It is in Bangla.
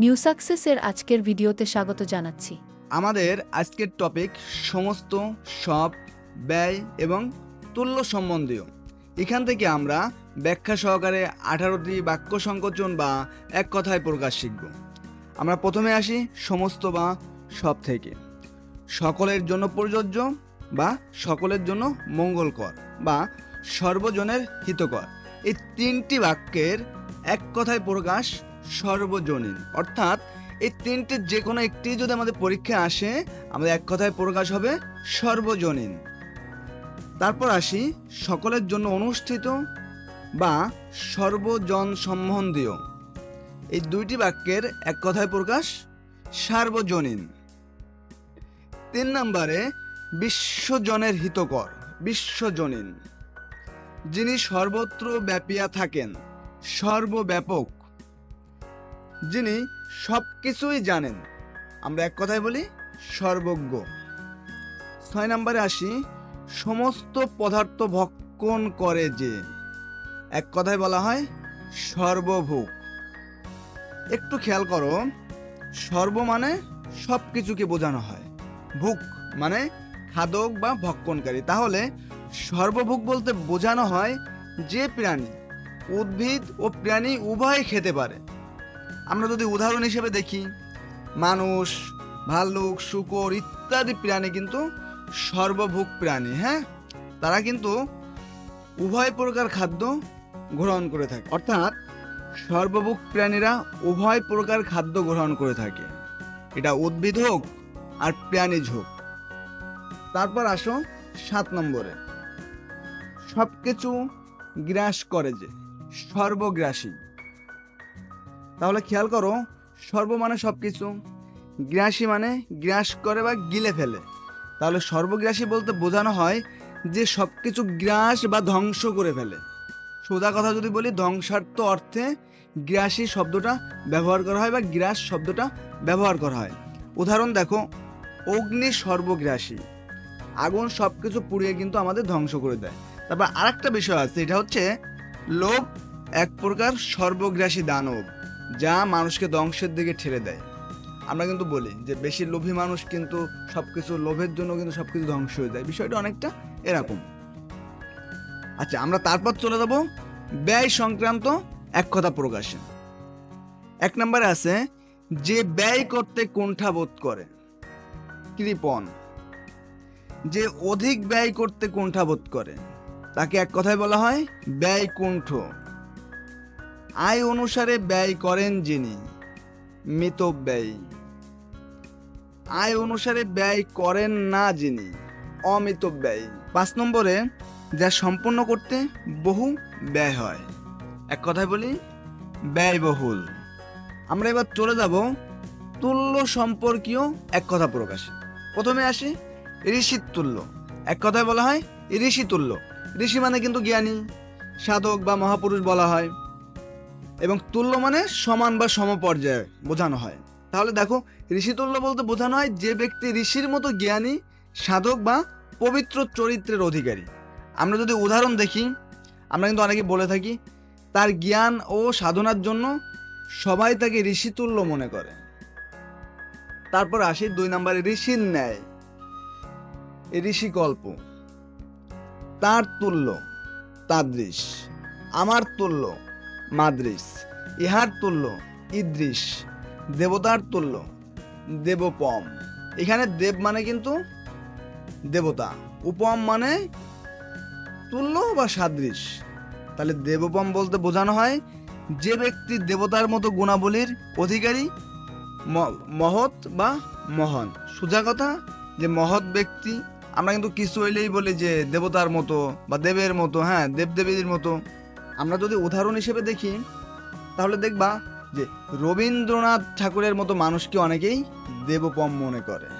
নিউ সাকসেসের আজকের ভিডিওতে স্বাগত জানাচ্ছি। আমাদের আজকের টপিক সমস্ত, সব, ব্যয় এবং তুল্য সম্বন্ধীয়। এখান থেকে আমরা ব্যাখ্যা সহকারে আঠারোটি বাক্য সংকোচন বা এক কথায় প্রকাশ শিখব। আমরা প্রথমে আসি সমস্ত বা সব থেকে। সকলের জন্য প্রযোজ্য বা সকলের জন্য মঙ্গলকর বা সর্বজনের হিতকর। এই তিনটি বাক্যের এক কথায় প্রকাশ সর্বজনীন। অর্থাৎ এই তিনটি যে কোনো একটি যদি আমাদের পরীক্ষায় আসে, আমাদের এক কথায় প্রকাশ হবে সর্বজনীন। তারপর আসি সকলের জন্য অনুষ্ঠিত বা সর্বজন সম্বন্ধীয় এই দুইটি বাক্যের এক কথায় প্রকাশ সার্বজনীন। তিন নম্বরে বিশ্বজনের হিতকর, বিশ্বজনীন। যিনি সর্বত্র ব্যাপিয়া থাকেন, সর্বব্যাপক। যিনি সব কিছুই জানেন। আমরা এক কথায় বলি, সর্বজ্ঞ। ছয় নম্বরে আসি, সমস্ত পদার্থ ভক্ষণ করে যে। এক কথায় বলা হয়, সর্বভোগ। একটু খেয়াল করো, সর্ব মানে সব কিছুকে বোঝানো হয়। ভুক মানে খাদক বা ভক্ষণকারী। তাহলে সর্বভোগ বলতে বোঝানো হয় যে প্রাণী, উদ্ভিদ ও প্রাণী উভয় খেতে পারে। আমরা যদি উদাহরণ হিসেবে দেখি, মানুষ, ভাল্লুক, শুকর ইত্যাদি প্রাণী কিন্তু সর্বভোগ প্রাণী হ্যাঁ? তারা কিন্তু উভয় প্রকার খাদ্য গ্রহণ করে থাকে। অর্থাৎ সর্বভোগ প্রাণীরা উভয় প্রকার খাদ্য গ্রহণ করে থাকে। এটা উদ্ভিদ হোক আর প্রাণীজ হোক। তারপর আসো সাত নম্বরে। সব কিছু গ্রাস করে যে, সর্বগ্রাসী। তাহলে খেয়াল করো সর্ব মানে সব কিছু গ্রাসী মানে গ্রাস করে বা গিলে ফেলে। তাহলে সর্বগ্রাসী বলতে বোঝানো হয় যে সব কিছু গ্রাস বা ধ্বংস করে ফেলে। সোজা কথা যদি বলি, ধ্বংসার্থ অর্থে গ্রাসী শব্দটা ব্যবহার করা হয় বা গ্রাস শব্দটা ব্যবহার করা হয়। উদাহরণ দেখো, অগ্নি সর্বগ্রাসী। আগুন সব কিছু পুড়িয়ে কিন্তু আমাদের ধ্বংস করে দেয়। তারপর আরেকটা বিষয় আছে, এটা হচ্ছে লোভ, এক প্রকার সর্বগ্রাসী দানব। যা মানুষকে ধ্বংসের দিকে ঠেলে দেয়। আমরা কিন্তু বলি যে বেশি লোভী মানুষ কিন্তু সব কিছু লোভের জন্য কিন্তু সব কিছু ধ্বংস হয়ে যায়। বিষয়টা অনেকটা এরকম। আচ্ছা আমরা তারপর চলে যাব ব্যয় সংক্রান্ত এক কথা প্রকাশে। এক নম্বরে আছে, যে ব্যয় করতে কুণ্ঠাবোধ করে কৃপণ যে অধিক ব্যয় করতে কুণ্ঠাবোধ করে, তাকে এক কথায় বলা হয় ব্যয় কুণ্ঠ আয় অনুসারে ব্যয় করেন যিনি মিতব্যয়ী আয় অনুসারে ব্যয় করেন না যিনি অমিতব্যয়ী পাঁচ নম্বরে, যা সম্পূর্ণ করতে বহু ব্যয় হয়। এক কথায় বলি, ব্যয়বহুল। আমরা এবার চলে যাব তুল্য সম্পর্কীয় এক কথা প্রকাশে। প্রথমে আসি ঋষির তুল্য। এক কথায় বলা হয় ঋষি তুল্য ঋষি মানে কিন্তু জ্ঞানী, সাধক বা মহাপুরুষ বলা হয়। এবং তুল্য মানে সমান বা সমপর্যায়ে বোঝানো হয়। তাহলে দেখো ঋষিতুল্য বলতে বোঝানো হয় যে ব্যক্তি ঋষির মতো জ্ঞানী, সাধক বা পবিত্র চরিত্রের অধিকারী। আমরা যদি উদাহরণ দেখি, আমরা কিন্তু অনেকে বলে থাকি, তার জ্ঞান ও সাধনার জন্য সবাই তাকে ঋষিতুল্য মনে করে। তারপর আসি দুই নম্বরে, ঋষির ন্যায় ঋষিকল্প তার তুল্য, তাদৃশ। আমার তুল্য মাদ্রিস, ইহার তুল্য ইদৃশ দেবতার তুল্য দেবপম। এখানে দেব মানে কিন্তু দেবতা, উপম মানে তুল্য বা সাদৃশ। তাহলে দেবপম বলতে বোঝানো হয় যে ব্যক্তি দেবতার মতো গুণাবলীর অধিকারী মহৎ বা মহান। সোজা কথা যে মহৎ ব্যক্তি, আমরা কিন্তু কিছু হইলেই বলি যে দেবতার মতো বা দেবের মতো হ্যাঁ দেবদেবীর মতো। আমরা যদি উদাহরণ হিসেবে দেখি, তাহলে দেখবা যে রবীন্দ্রনাথ ঠাকুরের মতো মানুষকে অনেকেই দেবপম মনে করে।